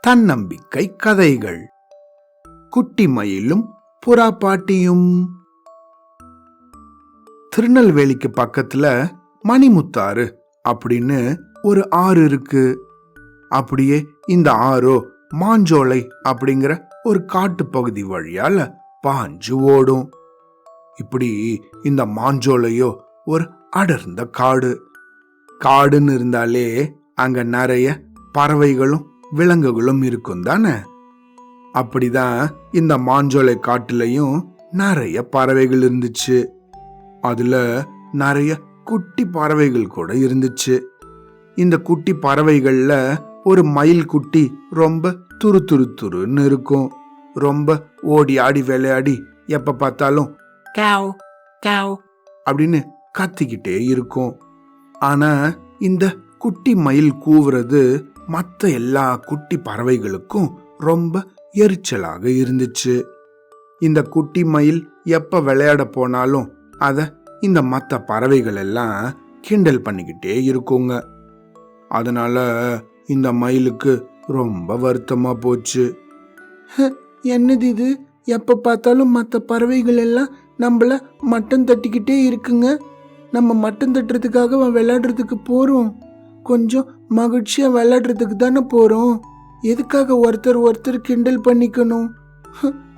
தன்னம்பிக்கை கதைகள். குட்டி மயிலும் புறா பாட்டியும் திருநெல்வேலிக்கு பக்கத்துல மணிமுத்தாறு அப்படின்னு ஒரு ஆறு இருக்கு. அப்படியே இந்த ஆறோ மாஞ்சோலை அப்படிங்கிற ஒரு காட்டு பகுதி வழியால பாஞ்சு ஓடும். இப்படி இந்த மாஞ்சோலையோ ஒரு அடர்ந்த காடு. காடுன்னு இருந்தாலே அங்க நிறைய பறவைகளும் விலங்குகளும் இருக்கும் தானே? அப்படிதான் இந்த மாஞ்சோலை காட்டுலயும் நிறைய பறவைகள் இருந்துச்சு. அதுல நிறைய குட்டி பறவைகள் கூட இருந்துச்சு. இந்த குட்டி பறவைகள்ல ஒரு மயில் குட்டி ரொம்ப துரு துரு துருன்னு இருக்கும். ரொம்ப ஓடி ஆடி விளையாடி எப்ப பார்த்தாலும் கேவ் கேவ் அப்படின்னு கத்திக்கிட்டே இருக்கும். ஆனா இந்த குட்டி மயில் கூவுறது மற்ற எல்லா குட்டி பறவைகளுக்கும் ரொம்ப எரிச்சலாக இருந்துச்சு. இந்த குட்டி மயில் எப்ப விளையாட போனாலும் அத இந்த மற்ற பறவைகள் எல்லாம் கிண்டல் பண்ணிக்கிட்டே இருக்குங்க. அதனால இந்த மயிலுக்கு ரொம்ப வருத்தமா போச்சு. என்னது இது? எப்ப பார்த்தாலும் மற்ற பறவைகள் எல்லாம் நம்மள மட்டம் தட்டிக்கிட்டே இருக்குங்க. நம்ம மட்டம் தட்டுறதுக்காக விளையாடுறதுக்கு போறோம். கொஞ்சம் மகிழ்ச்சியா விளையாடுறதுக்கு தானே போறோம். எதுக்காக ஒருத்தர் ஒருத்தர் கிண்டல் பண்ணிக்கணும்?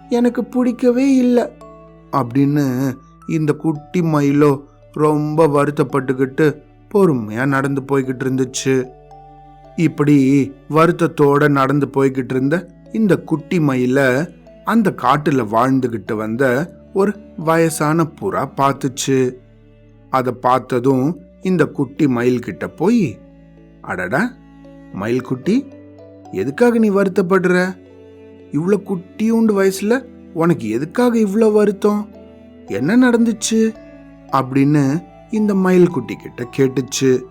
எனக்கு பிடிக்கவே இல்லை. அப்படின்னு இந்த குட்டி மயிலோ ரொம்ப வருத்தப்பட்டுக்கிட்டு பொறுமையா நடந்து போய்கிட்டு இருந்துச்சு. இப்படி வருத்தத்தோட நடந்து போய்கிட்டு இருந்த இந்த குட்டி மயில அந்த காட்டுல வாழ்ந்துகிட்டு வந்த ஒரு வயசான புறா பார்த்துச்சு. அதை பார்த்ததும் இந்த குட்டி மயில்கிட்ட போய் அடடா மயில் குட்டி எதுக்காக நீ வருத்தப்படுற? இவ்வளோ குட்டியூண்டு வயசுல உனக்கு எதுக்காக இவ்வளோ வருத்தம்? என்ன நடந்துச்சு? அப்படின்னு இந்த மயில் குட்டி கிட்ட கேட்டுச்சு.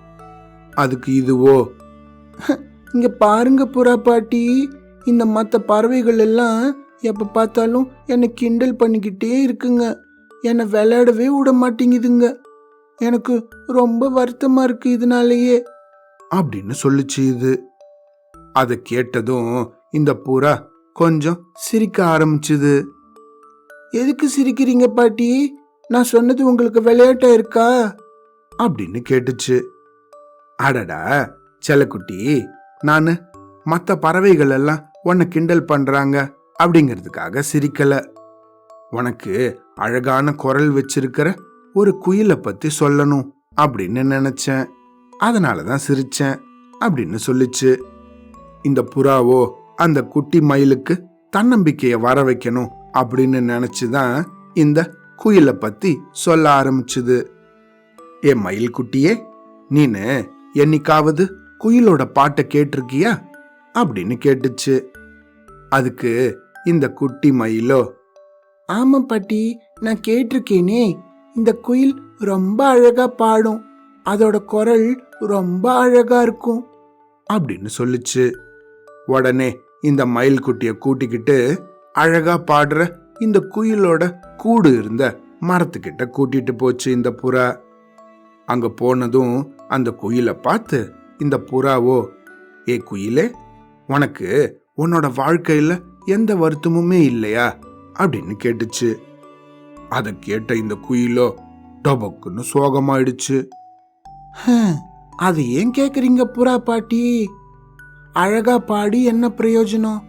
அதுக்கு இதுவோ? இங்க பாருங்க புறா பாட்டி. இந்த மற்ற பறவைகள் எல்லாம் எப்ப பார்த்தாலும் என்னை கிண்டல் பண்ணிக்கிட்டே இருக்குங்க. என்னை விளையாடவே விட மாட்டேங்குதுங்க. எனக்கு ரொம்ப வருத்தமா இருக்கு இதனாலேயே. அப்படின்னு சொல்லுச்சு இது. அதை கேட்டதும் இந்த புறா கொஞ்சம் சிரிக்க ஆரம்பிச்சுது. எதுக்கு சிரிக்கிறீங்க பாட்டி? நான் சொன்னது உங்களுக்கு விளையாட்டா இருக்கா? அப்படின்னு கேட்டுச்சு. அடடா செல்லக்குட்டி நான் மற்ற பறவைகள் எல்லாம் உன்னை கிண்டல் பண்றாங்க அப்படிங்கிறதுக்காக சிரிக்கல. உனக்கு அழகான குரல் வச்சிருக்கிற ஒரு குயிலை பத்தி சொல்லணும் அப்படின்னு நினைச்சேன். அதனால தான் சிரிச்சேன் அப்படின்னு சொல்லிச்சு. இந்த புறாவோ அந்த குட்டி மயிலுக்கு தன்னம்பிக்கையை வர வைக்கணும் அப்படின்னு நினைச்சுதான் இந்த குயிலை பத்தி சொல்ல ஆரம்பிச்சுது. ஏ மயில் குட்டியே நீனு என்னைக்காவது குயிலோட பாட்டை கேட்டிருக்கியா? அப்படின்னு கேட்டுச்சு. அதுக்கு இந்த குட்டி மயிலோ ஆமா பாட்டி நான் கேட்டிருக்கேனே இந்த குயில் ரொம்ப அழகா பாடும். அதோட குரல் ரொம்ப அழகா இருக்கும். அப்படின்னு சொல்லுச்சு. உடனே இந்த மயில் குட்டிய கூட்டிக்கிட்டு அழகா பாடுற இந்த குயிலோட கூடு இருந்த மரத்துக்கிட்ட கூட்டிட்டு போச்சு இந்த புறா. அங்க போனதும் அந்த குயிலை பார்த்து இந்த புறாவோ ஏ குயிலே உனக்கு உன்னோட வாழ்க்கையில எந்த வருத்தமுமே இல்லையா? அப்படின்னு கேட்டுச்சு. அதை கேட்ட இந்த குயிலோ டபக்குன்னு சோகமாயிடுச்சு. அதை ஏன் கேக்குறீங்க புறா பாட்டி? அழகா பாடி என்ன பிரயோஜனம்?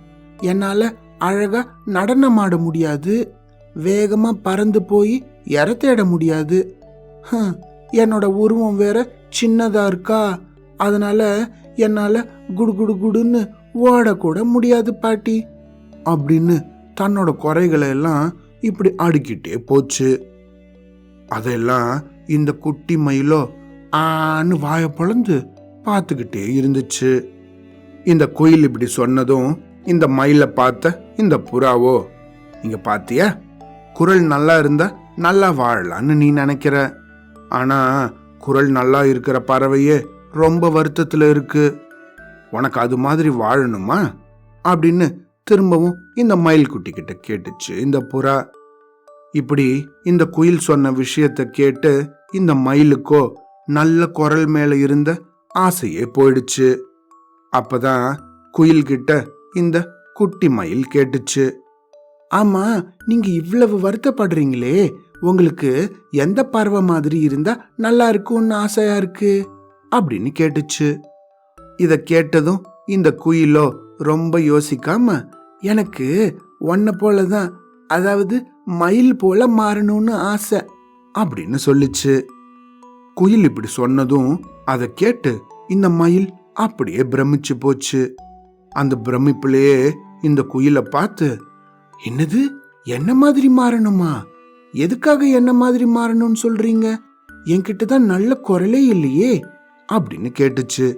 என்னால அழகா நடனமாட முடியாது. வேகமா பறந்து போய் இற தேட முடியாது. என்னோட உருவம் வேற சின்னதா இருக்கா? அதனால என்னால குடு குடு குடுன்னு ஓடக்கூட முடியாது பாட்டி. அப்படின்னு தன்னோட குறைகளை எல்லாம் இப்படி அடுக்கிட்டே போச்சு. அதெல்லாம் இந்த குட்டி மயிலோ ஆன்னு வாயை பொழந்து பார்த்துக்கிட்டே இருந்துச்சு. இந்த குயில் இப்படி சொன்னதும் இந்த மயிலை பார்த்த இந்த புறாவோ இங்க பாத்தியா? குரல் நல்லா இருந்தா நல்லா வாழலான்னு நீ நினைக்கிற. ஆனா குரல் நல்லா இருக்கிற பறவையே ரொம்ப வருத்தத்துல இருக்கு. உனக்கு அது மாதிரி வாழணுமா? அப்படின்னு திரும்பவும் இந்த மயில் குட்டி கிட்ட கேட்டுச்சு இந்த புறா. இப்படி இந்த குயில் சொன்ன விஷயத்த கேட்டு இந்த மயிலுக்கோ நல்ல குரல் மேல இருந்த ஆசையே போயிடுச்சு. அப்பதான் குயில்கிட்ட இந்த குட்டி மயில் கேட்டுச்சு. ஆமா நீங்க இவ்வளவு வருத்தப்படுறீங்களே. உங்களுக்கு எந்த பறவை மாதிரி இருந்தா நல்லா இருக்கும்னு ஆசையா இருக்கு? அப்படின்னு கேட்டுச்சு. இத கேட்டதும் இந்த குயிலோ ரொம்ப யோசிக்காம எனக்கு உன்னை போலதான் அதாவது மயில் போல மாறணும்னு ஆசை அப்படின்னு சொல்லுச்சு. குயில் இப்படி சொன்னதும் அதை கேட்டு இந்த மயில் அப்படியே பிரமிச்சு போச்சு. அந்த பிரமிப்பிலேயே இந்த குயிலை பார்த்து என்னது? என்ன மாதிரி மாறணுமா? எதுக்காக என்ன மாதிரி மாறணும்னு சொல்றீங்க? என்கிட்ட தான் நல்ல குரலே இல்லையே அப்படின்னு கேட்டுச்சு.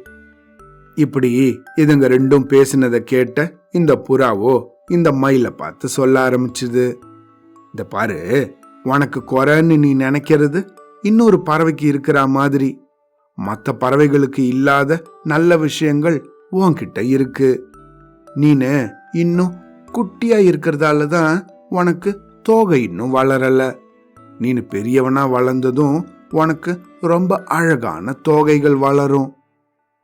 இப்படி இதுங்க ரெண்டும் பேசினதை கேட்ட இந்த புறாவோ இந்த மயிலை பார்த்து சொல்ல ஆரம்பிச்சுது. இந்த பாரு உனக்கு குறைன்னு நீ நினைக்கிறது இன்னொரு பறவைக்கு இருக்கிற மாதிரி. மற்ற பறவைகளுக்கு இல்லாத நல்ல விஷயங்கள் உன்கிட்ட இருக்கு. நீனு இன்னும் குட்டியா இருக்கிறதால தான் உனக்கு தோகை இன்னும் வளரல. நீனு பெரியவனா வளர்ந்ததும் உனக்கு ரொம்ப அழகான தோகைகள் வளரும்.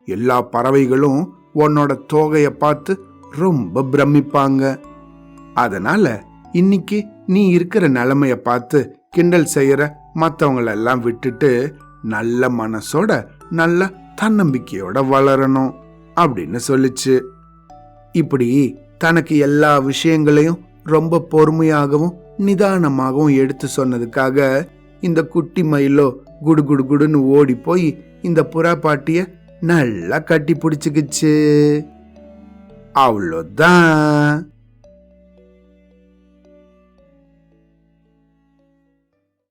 எல்லா பறவைகளும் உன்னோட தோகைய பார்த்து ரொம்ப பிரமிப்பாங்க. அதனால இன்னைக்கு நீ இருக்கிற நிலைமைய பார்த்து கிண்டல் செய்யற மற்றவங்களெல்லாம் விட்டுட்டு நல்ல மனசோட நல்ல தன்னம்பிக்கையோட வளரணும் அப்படின்னு சொல்லிச்சு. இப்படி தனக்கு எல்லா விஷயங்களையும் ரொம்ப பொறுமையாகவும் நிதானமாகவும் எடுத்து சொன்னதுக்காக இந்த குட்டி மயிலோ குடு குடு குடுன்னு ஓடி போய் இந்த புறா பாட்டிய நல்லா கட்டி பிடிச்சிக்கிச்சு. அவ்வளோதான்.